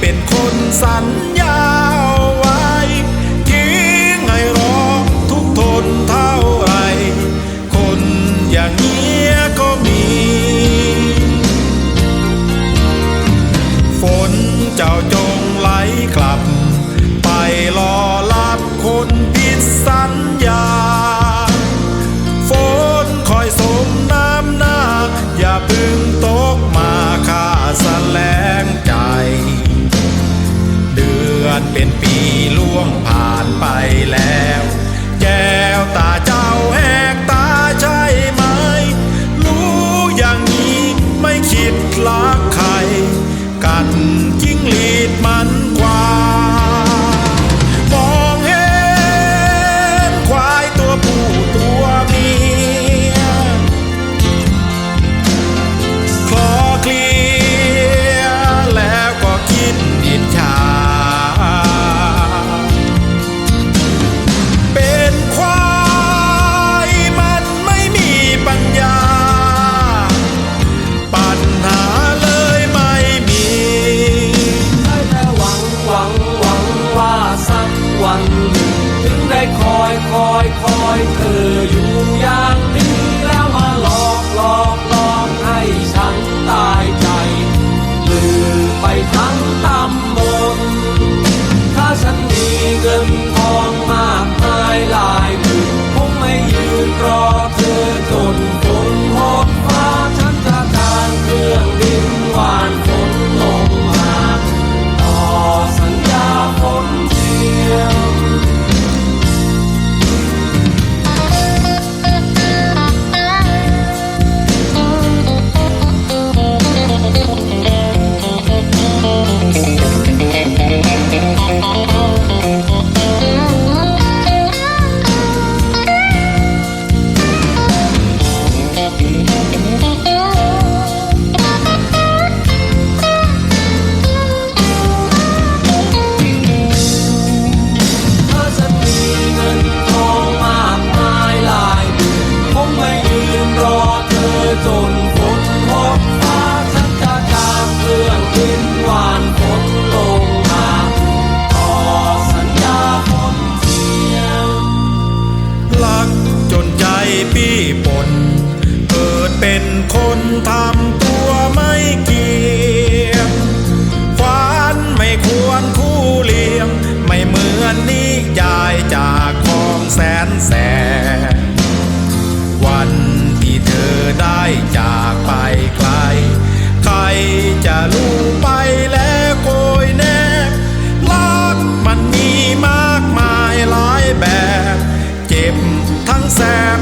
เป็นคนสัญญ 和优雅。ี้ปนเกิดเป็นคนทำตัวไม่เกี่ยมวานไม่ควรคู่เลี้ยง ไม่เหมือนนิยายจากของแสนแสนวันที่เธอได้จากไปไกล ใครจะรู้ไปแล้วโกยแนบลักมันมีมากมายหลายแบบ เจ็บทั้งแสบ